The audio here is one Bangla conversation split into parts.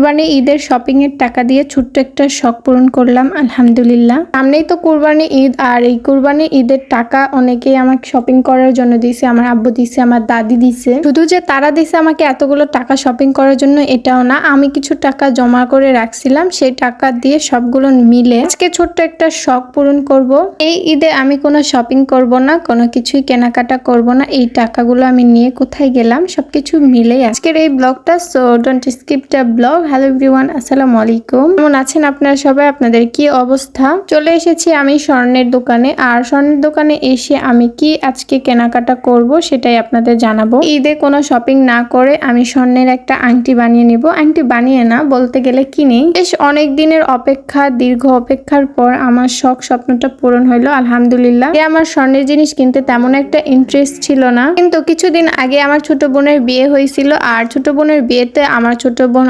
কুরবানি ঈদের শপিং এর টাকা দিয়ে ছোট্ট একটা শখ পূরণ করলাম, আলহামদুলিল্লাহ। সামনেই তো কুরবানি ঈদ, আর এই কুরবানি ঈদের টাকা অনেকেই আমাকে শপিং করার জন্য দিছে আমার আব্বু দিছে আমার দাদি দিছে শুধু যে তারা দিছে আমাকে এতগুলো টাকা শপিং করার জন্য, এটাও না। আমি কিছু টাকা জমা করে রাখছিলাম, সেই টাকা দিয়ে সবগুলো মিলে আজকে ছোট্ট একটা শখ পূরণ করব। এই ঈদে আমি কোনো শপিং করব না, কোনো কিছুই কেনাকাটা করব না। এই টাকাগুলো আমি নিয়ে কোথায় গেলাম, সবকিছু মিলে আজকের এই ব্লগটা so don't skip the blog hello everyone, আসসালামু আলাইকুম। কেমন আছেন আপনারা সবাই? আপনাদের কি অবস্থা? চলে এসেছি আমি স্বর্ণের দোকানে। আর স্বর্ণের দোকানে এসে আমি কি আজকে কেনাকাটা করব সেটাই আপনাদের জানাব। ঈদে কোনো শপিং না করে আমি স্বর্ণের একটা আংটি বানিয়ে নিব। আংটি বানিয়ে না, বলতে গেলে কিনে। বেশ অনেক দিনের অপেক্ষা, দীর্ঘ অপেক্ষার পর আমার শখ স্বপ্নটা পূরণ হইল, আলহামদুলিল্লাহ। আমার স্বর্ণের জিনিস কিনতে তেমন একটা ইন্টারেস্ট ছিল না। কিন্তু কিছুদিন আগে আমার ছোট বোনের বিয়ে হয়েছিল। আর ছোট বোনের বিয়েতে আমার ছোট বোন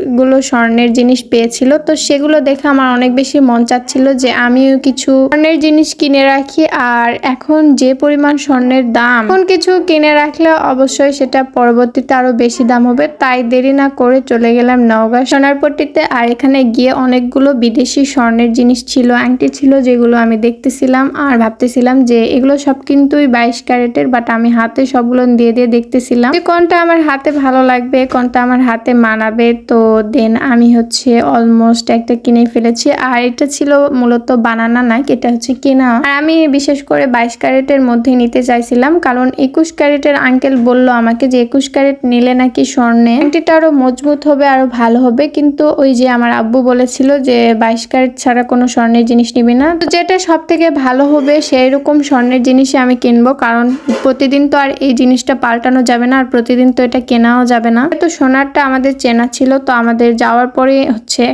অনেকগুলো স্বর্ণের জিনিস পেয়েছিল, তো সেগুলো দেখে আমার অনেক বেশি মন চাচ্ছিল যে আমিও কিছু স্বর্ণের জিনিস কিনে রাখি। আর এখন যে পরিমাণ স্বর্ণের দাম এখন কিছু কিনে রাখলে অবশ্যই সেটা পরবর্তীতে আরও বেশি দাম হবে। তাই দেরি না করে চলে গেলাম নওগাঁ সোনারপট্টিতে। আর এখানে গিয়ে অনেকগুলো বিদেশি স্বর্ণের জিনিস ছিল, আংটি ছিল যেগুলো আমি দেখতেছিলাম। আর ভাবতেছিলাম যে এগুলো সব কিন্তুই বাইশ ক্যারেটের বাট আমি হাতে সবগুলো দিয়ে দিয়ে দেখতেছিলাম যে কোনটা আমার হাতে ভালো লাগবে, কোনটা আমার হাতে মানাবে। তো দেন আমি হচ্ছে অলমোস্ট একটা কিনে ফেলেছি। আর এটা ছিল মূলত বানানা না এটা হচ্ছে কেনা। আর আমি বিশেষ করে বাইশ ক্যারেটের মধ্যে নিতে চাইছিলাম, কারণ একুশ ক্যারেটের আঙ্কেল বলল আমাকে যে একুশ ক্যারেট নিলে নাকি স্বর্ণে। আংটিটা আরও মজবুত হবে, আরও ভালো হবে, কিন্তু ওই যে আমার আব্বু বলেছিল যে বাইশ ক্যারেট ছাড়া কোনো স্বর্ণের জিনিস নিবি না। তো যেটা সব থেকে ভালো হবে সেই রকম স্বর্ণের জিনিসই আমি কিনবো, কারণ প্রতিদিন তো আর এই জিনিসটা পাল্টানো যাবে না, আর প্রতিদিন তো এটা কেনাও যাবে না। তো সোনারটা আমাদের চেনা ছিল আমাদের যাওয়ার পরে হচ্ছে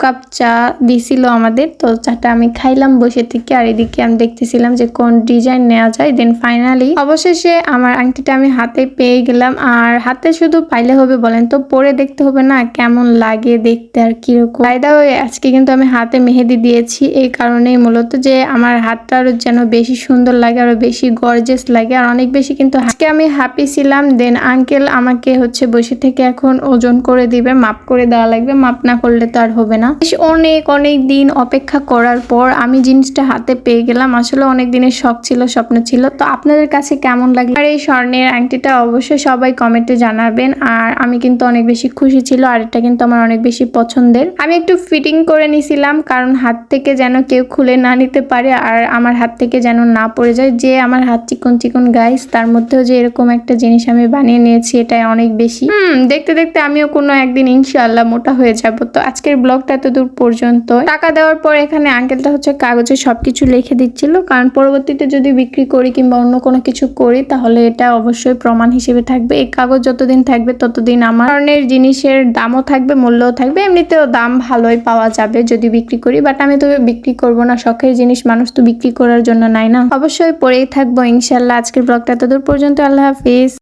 কাপ চা দিছিল আমাদের, তো চাটা আমি খাইলাম বসে থেকে। আর এদিকে আমি দেখতেছিলাম যে কোন ডিজাইন নেওয়া যায়। দেন ফাইনালি অবশেষে আমার আংটিটা আমি হাতে পেয়ে গেলাম। আর হাতে শুধু পাইলে হবে বলেন তো, পরে দেখতে হবে না কেমন লাগে দেখতে আর কীরকম। ফায়দা হয়ে আজকে কিন্তু আমি হাতে মেহেদি দিয়েছি, এই কারণেই মূলত যে আমার হাতটা আরও যেন বেশি সুন্দর লাগে, আরও বেশি গর্জেস লাগে, আর অনেক বেশি কিন্তু আজকে আমি হ্যাপি ছিলাম। দেন আঙ্কেল আমাকে হচ্ছে বসে থেকে এখন ওজন করে দিবে, মাপ করে দেওয়া লাগবে। মাপ না করলে তো আর হবে না। বেশ অনেক অনেক দিন অপেক্ষা করার পর আমি জিনিসটা হাতে পেয়ে গেলাম। আসলে অনেক দিনের শখ ছিল, স্বপ্ন ছিল। তো আপনাদের কাছে কেমন লাগে? আর এই স্বর্ণের আংটিটা অবশ্যই সবাই কমেন্টে জানাবেন। আর আমি কিন্তু অনেক বেশি খুশি ছিল, আর এটা কিন্তু আমার অনেক বেশি পছন্দের। আমি একটু ফিটিং করে নিছিলাম, কারণ হাত থেকে যেন কেউ খুলে না নিতে পারে, আর আমার হাত থেকে যেন না পড়ে যায়। যে আমার হাত চিকন চিকন গাইস তার মধ্যেও যে এরকম একটা জিনিস আমি বানিয়ে নিয়েছি, এটাই অনেক বেশি। হুম, দেখতে দেখতে আমিও কোনো একদিন ইনশাআল্লাহ মোটা হয়ে যাব। তো আজকের ব্লগটা এত দূর পর্যন্ত। টাকা দেওয়ার পর এখানে আঙ্কেলটা হচ্ছে কাগজে সবকিছু লিখে দিচ্ছিল। কারণ পরবর্তীতে যদি বিক্রি করি কিংবা অন্য কোনো কিছু করি, তাহলে এটা অবশ্যই প্রমাণ হিসেবে থাকবে। এই কাগজ যতদিন থাকবে, ততদিন আমার ধরনের জিনিসের দামও থাকবে, মূল্যও থাকবে। এমনিতেও দাম ভালোই পাওয়া যাবে যদি বিক্রি করি। বাট আমি তো বিক্রি করব না, শখের জিনিস মানুষ তো বিক্রি করার জন্য নাই না। অবশ্যই পরেই থাকব ইনশাল্লাহ। আজকের ব্লগটা এত দূর পর্যন্ত। আল্লাহ হাফিজ।